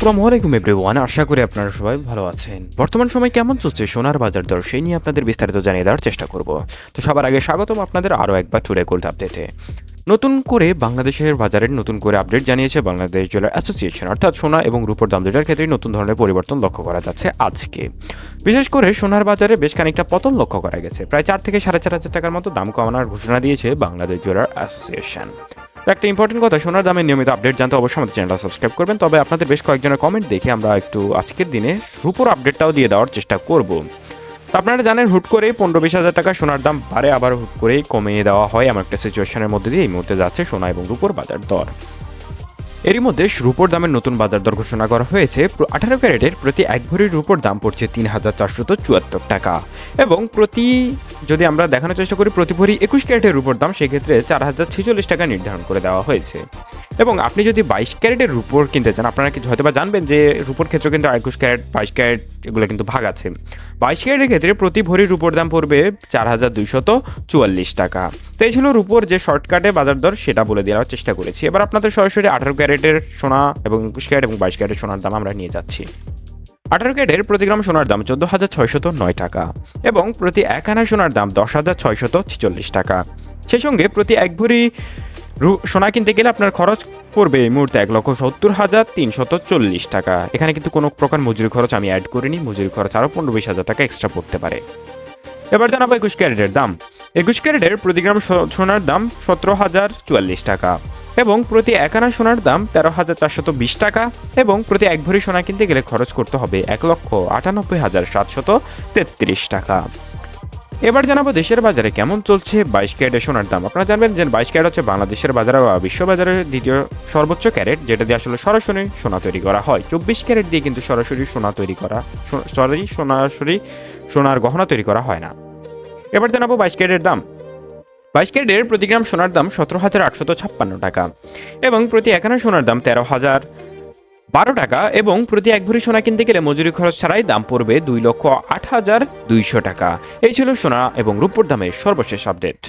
আসসালামু আলাইকুম এভরিওয়ান, আশা করি আপনারা সবাই ভালো আছেন। বর্তমান সময় কেমন চলছে সোনার বাজার দর সেই নিয়ে আপনাদের বিস্তারিত জানিয়ে দেওয়ার চেষ্টা করব। তো সবার আগে স্বাগতম আপনাদের আরও একবার টুরে গোল্ড আপডেটে। নতুন করে বাংলাদেশের বাজারের নতুন করে আপডেট জানিয়েছে বাংলাদেশ জুয়েলার অ্যাসোসিয়েশন, অর্থাৎ সোনা এবং রূপোর দাম দুটার ক্ষেত্রে নতুন ধরনের পরিবর্তন লক্ষ্য করা যাচ্ছে আজকে। বিশেষ করে সোনার বাজারে বেশ খানিকটা পতন লক্ষ্য করা গেছে, প্রায় চার থেকে সাড়ে চার হাজার টাকার মতো দাম কমানোর ঘোষণা দিয়েছে বাংলাদেশ জুয়েলার অ্যাসোসিয়েশন। একটা ইম্পর্টেন্ট কথা, সোনার দামের নিয়মিত আপডেট জানতে অবশ্যই আমাদের চ্যানেলটা সাবস্ক্রাইব করবেন। তবে আপনাদের বেশ কয়েকজনের কমেন্ট দেখে আমরা একটু আজকের দিনে রূপোর আপডেটটাও দিয়ে দেওয়ার চেষ্টা করব। আপনারা জানেন, হুট করে পনেরো বিশ হাজার টাকা সোনার দাম বাড়ে, আবার হুট করেই কমিয়ে দেওয়া হয়। এমন একটা সিচুয়েশনের মধ্যে দিয়ে এই মুহূর্তে যাচ্ছে সোনা এবং রুপোর বাজার দর। এরই মধ্যে রুপোর দামের নতুন বাজার দর ঘোষণা করা হয়েছে। আঠারো ক্যারেটের প্রতি এক ভরির রূপোর দাম পড়ছে তিন হাজার চারশত চুয়াত্তর টাকা। এবং প্রতি, যদি আমরা দেখানোর চেষ্টা করি, প্রতি ভরি একুশ ক্যারেটের রূপোর দাম সেক্ষেত্রে চার হাজার ছেচল্লিশ টাকা নির্ধারণ করে দেওয়া হয়েছে। এবং আপনি যদি বাইশ ক্যারেটের রূপোর কিনতে চান, আপনারা কিছু হয়তো বা জানবেন যে রূপোর ক্ষেত্রে কিন্তু একুশ ক্যারেট, বাইশ ক্যারেট এগুলো কিন্তু ভাগ আছে। বাইশ ক্যারেটের ক্ষেত্রে প্রতি ভরি রূপোর দাম পড়বে চার হাজার দুইশত চুয়াল্লিশ টাকা। তো এই ছিল রূপোর যে শর্টকাটে বাজার দর, সেটা বলে দেওয়ার চেষ্টা করেছি। এবার আপনাদের সরাসরি আঠারো ক্যারেটের সোনা এবং একুশ ক্যারেট এবং বাইশ ক্যারেটের সোনার দাম আমরা নিয়ে যাচ্ছি। আঠারো ক্যারেটের প্রতি গ্রাম সোনার দাম চোদ্দ হাজার ছয়শত নয় টাকা এবং প্রতি এক আনা সোনার দাম দশ হাজার ছয়শত ছেচল্লিশ টাকা। সেই সঙ্গে প্রতি এক ভরি সোনা কিনতে গেলে আপনার খরচ পড়বে এই মুহূর্তে এক লক্ষ সত্তর হাজার তিনশত চল্লিশ টাকা। এখানে কিন্তু কোনো প্রকার মজুরি খরচ আমি অ্যাড করিনি, মজুরি খরচ আরও পনেরো বিশ হাজার টাকা এক্সট্রা পড়তে পারে। এবার জানাব একুশ ক্যারেটের দাম। একুশ ক্যারেটের প্রতি গ্রাম সোনার দাম সতেরো হাজার চুয়াল্লিশ টাকা এবং প্রতি এক আনা সোনার দাম তেরো হাজার চারশত বিশ টাকা এবং প্রতি এক ভরি সোনা কিনতে গেলে খরচ করতে হবে এক লক্ষ আটানব্বই হাজার সাতশত তেত্রিশ টাকা। এবার জানাব দেশের বাজারে কেমন চলছে বাইশ ক্যারেটের সোনার দাম। আপনারা জানবেন যে বাইশ ক্যারেট হচ্ছে বাংলাদেশের বাজারে বা বিশ্ব বাজারের দ্বিতীয় সর্বোচ্চ ক্যারেট, যেটা দিয়ে আসলে সরাসরি সোনা তৈরি করা হয়। চব্বিশ ক্যারেট দিয়ে কিন্তু সরাসরি সোনা তৈরি করা সরি, সরাসরি সোনার গহনা তৈরি করা হয় না। এবার জানাব বাইশ ক্যারেটের দাম। বাইশ ক্যারেটের প্রতি গ্রাম সোনার দাম সতেরো হাজার আটশত ছাপ্পান্ন টাকা এবং প্রতি একানা সোনার দাম তেরো হাজার বারো টাকা এবং প্রতি এক ভরি সোনা কিনতে গেলে মজুরি খরচ ছাড়াই দাম পড়বে দুই লক্ষ আট হাজার দুইশো টাকা। এই ছিল সোনা এবং রূপোর দামের সর্বশেষ আপডেট।